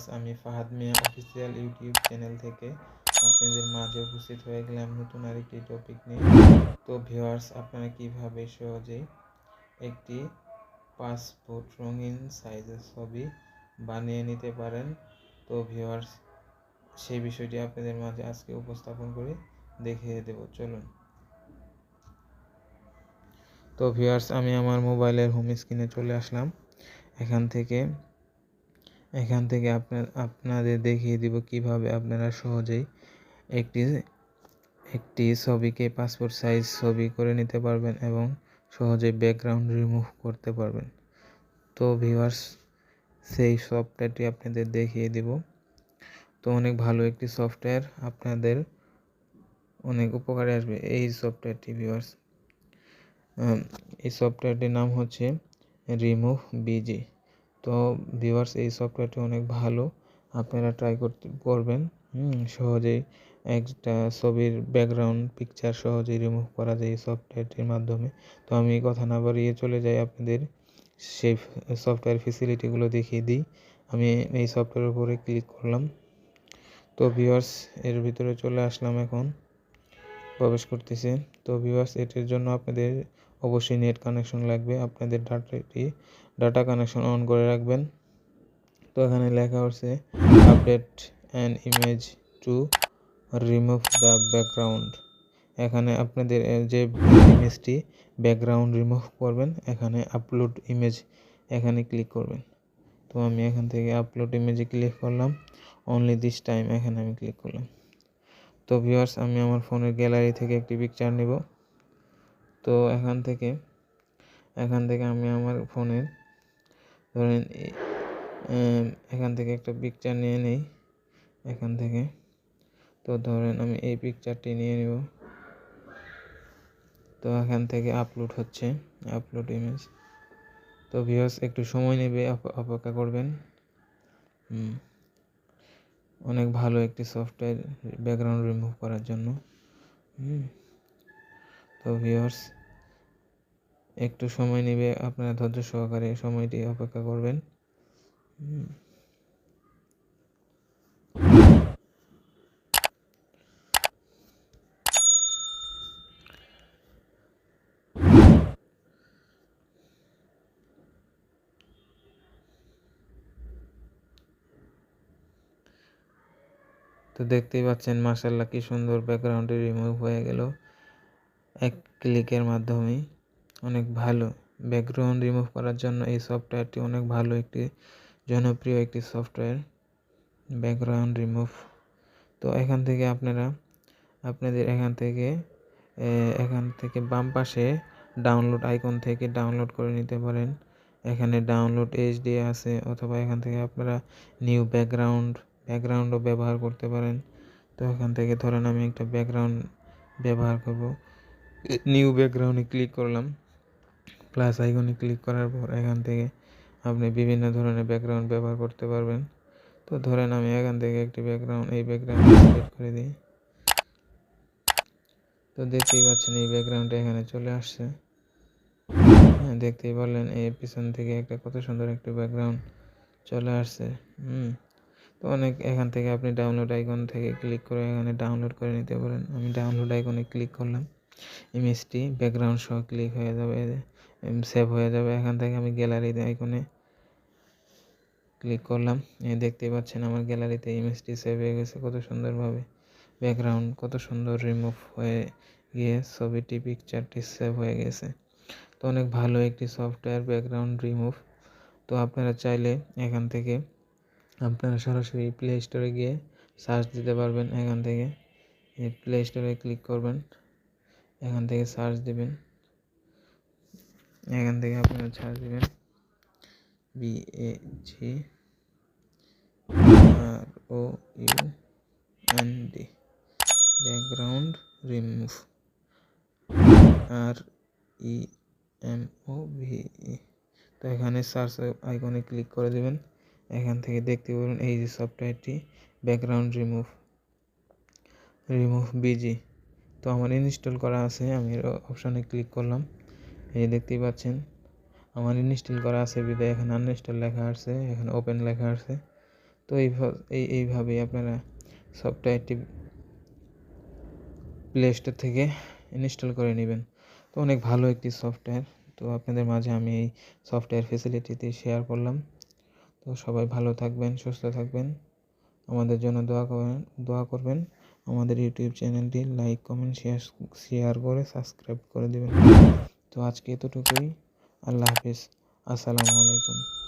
Viewers আমি Fahad Mia official YouTube channel থেকে আপনাদের মাঝে উপস্থিত হয়ে গেলাম নতুন আরেকটি টপিক নিয়ে। তো ভিউয়ার্স আপনারা কীভাবে সহজেই একটি পাসপোর্ট রঙিন সাইজের ছবি বানিয়ে নিতে পারেন? তো ভিউয়ার্স সেই বিষয়টি আপনাদের মাঝে আজকে উপস্থাপন করে দেখিয়ে দেব। চলুন। তো ভিউয়ার্স আমি আমার মোবাইলের হোম স্ক্রিনে চলে আসলাম। এখান থেকে এখান থেকে আপনার, আপনাদের দেখিয়ে দিব কীভাবে আপনারা সহজেই একটি একটি ছবিকে পাসপোর্ট সাইজ ছবি করে নিতে পারবেন এবং সহজেই ব্যাকগ্রাউন্ড রিমুভ করতে পারবেন। তো ভিউয়ার্স সেই সফটওয়্যারটি আপনাদের দেখিয়ে দিব। তো অনেক ভালো একটি সফটওয়্যার আপনাদের অনেক উপকারে আসবে এই সফটওয়্যারটি ভিউয়ার্স এই সফটওয়্যারটির নাম হচ্ছে রিমুভ বিজি তো ভিউয়ার্স এই সফটওয়্যারটি অনেক ভালো। আপনারা ট্রাই করতে, করবেন সহজেই একটা ছবির ব্যাকগ্রাউন্ড পিকচার সহজেই রিমুভ করা যায় এই সফটওয়্যারটির মাধ্যমে। তো আমি কথা না বাড়িয়ে চলে যাই আপনাদের সেই সফটওয়্যার ফেসিলিটিগুলো দেখিয়ে দিই। আমি এই সফটওয়্যারের উপরে ক্লিক করলাম। তো ভিউয়ার্স এর ভিতরে চলে আসলাম এখন। প্রবেশ করতেছে। তো ভিউয়ার্স এটির জন্য আপনাদের অবশ্যই নেট কানেকশন লাগবে। আপনাদের ডাটাটি ডাটা কানেকশন অন করে রাখবেন। তো এখানে লেখা হচ্ছে update and image to remove the background এখানে আপনাদের যে ইমেজটি ব্যাকগ্রাউন্ড রিমুভ করবেন, এখানে আপলোড ইমেজ এখানে ক্লিক করবেন। তো আমি এখান থেকে আপলোড ইমেজে ক্লিক করলাম অনলি দিস টাইম এখানে আমি ক্লিক করলাম। তো ভিউয়ার্স আমি আমার ফোনের গ্যালারি থেকে একটি পিকচার নেব। তো এখান থেকে এখান থেকে আমি আমার ফোনের ধরেন এখান থেকে একটা পিকচার নিয়ে নেই, এখান থেকে। তো ধরেন আমি এই পিকচারটি নিয়ে নেব। তো এখান থেকে আপলোড হচ্ছে আপলোড ইমেজ তো ভিউয়ার্স একটু সময় নেবে অপেক্ষা করবেন। অনেক ভালো একটি সফটওয়্যার ব্যাকগ্রাউন্ড রিমুভ করার জন্য। তো ভিউয়ার্স একটু সময় নেবে, আপনারা ধৈর্য সহকারে সময়টি অপেক্ষা করবেন। তো দেখতেই পাচ্ছেন মার্শাল্লাহ কি সুন্দর ব্যাকগ্রাউন্ডে রিমুভ হয়ে গেল এক ক্লিকের মাধ্যমেই অনেক ভালো। ব্যাকগ্রাউন্ড রিমুভ করার জন্য এই সফটওয়্যারটি অনেক ভালো একটি জনপ্রিয় একটি সফটওয়্যার ব্যাকগ্রাউন্ড রিমুভ তো এখান থেকে আপনারা, আপনাদের এখান থেকে এখান থেকে বাম পাশে ডাউনলোড আইকন থেকে ডাউনলোড করে নিতে পারেন। এখানে ডাউনলোড এইচডি আছে, অথবা এখান থেকে আপনারা নিউ ব্যাকগ্রাউন্ড ব্যাকগ্রাউন্ডও ব্যবহার করতে পারেন। তো এখান থেকে ধরেন আমি একটা ব্যাকগ্রাউন্ড ব্যবহার করব। নিউ ব্যাকগ্রাউন্ডে ক্লিক করলাম। প্লাস আইকনে ক্লিক করার পর এখান থেকে আপনি বিভিন্ন ধরনের ব্যাকগ্রাউন্ড ব্যবহার করতে পারবেন। তো ধরেন আমি এখান থেকে একটি ব্যাকগ্রাউন্ড এই ব্যাকগ্রাউন্ড সিলেক্ট করে দিই। তো দেখতেই পাচ্ছেন এই ব্যাকগ্রাউন্ডটা এখানে চলে আসছে। হ্যাঁ দেখতেই পারলেন এই পিছন থেকে একটা কত সুন্দর একটি ব্যাকগ্রাউন্ড চলে আসছে। হুম, তো অনেক এখান থেকে আপনি ডাউনলোড আইকন থেকে ক্লিক করে এখানে ডাউনলোড করে নিতে পারেন। আমি ডাউনলোড আইকনে ক্লিক করলাম। ইমেজটি ব্যাকগ্রাউন্ড সহ ক্লিক হয়ে যাবে। সেভ হয়ে যাবে। এখান থেকে আমি গ্যালারি আইকনে ক্লিক করলাম। এই দেখতেই পাচ্ছেন আমার গ্যালারিতে ইমেজটি সেভ হয়ে গেছে। কত সুন্দরভাবে ব্যাকগ্রাউন্ড কত সুন্দর রিমুভ হয়ে গিয়ে ছবিটি পিকচারটি সেভ হয়ে গেছে। তো অনেক ভালো একটি সফটওয়্যার ব্যাকগ্রাউন্ড রিমুভ তো আপনারা চাইলে এখান থেকে আপনারা সরাসরি প্লে স্টোরে গিয়ে সার্চ দিতে পারবেন। এখান থেকে প্লে স্টোরে ক্লিক করবেন। এখান থেকে সার্চ দিবেন। এখান থেকে আপনারা ছাড় দেবেন। B A G R O U N D background remove R E M O V তো এখানে সার্চ আইকনে ক্লিক করে দেবেন। এখান থেকে দেখতে পাবেন এই যে সফটওয়্যারটি ব্যাকগ্রাউন্ড রিমুভ রিমুভ বিজি তো আমার ইনস্টল করা আছে, আমি অপশানে ক্লিক করলাম। এই দেখতেই পাচ্ছেন, আমার ইনস্টল করা আছে, বিদায়। এখানে আনইনস্টল লেখা আছে, এখানে ওপেন লেখা আছে। তো এই এইভাবেই আপনারা সফটওয়্যারটি প্লে স্টোর থেকে ইনস্টল করে নেবেন। তো অনেক ভালো একটি সফটওয়্যার তো আপনাদের মাঝে আমি এই সফটওয়্যার ফেসিলিটিটি শেয়ার করলাম। তো সবাই ভালো থাকবেন, সুস্থ থাকবেন। আমাদের জন্য দোয়া করবেন দোয়া করবেন। আমাদের ইউটিউব চ্যানেলটি লাইক কমেন্ট শেয়ার শেয়ার করে সাবস্ক্রাইব করে দেবেন। তো আজকে এতটুকুই। আল্লাহ হাফিজ। আসসালামু আলাইকুম।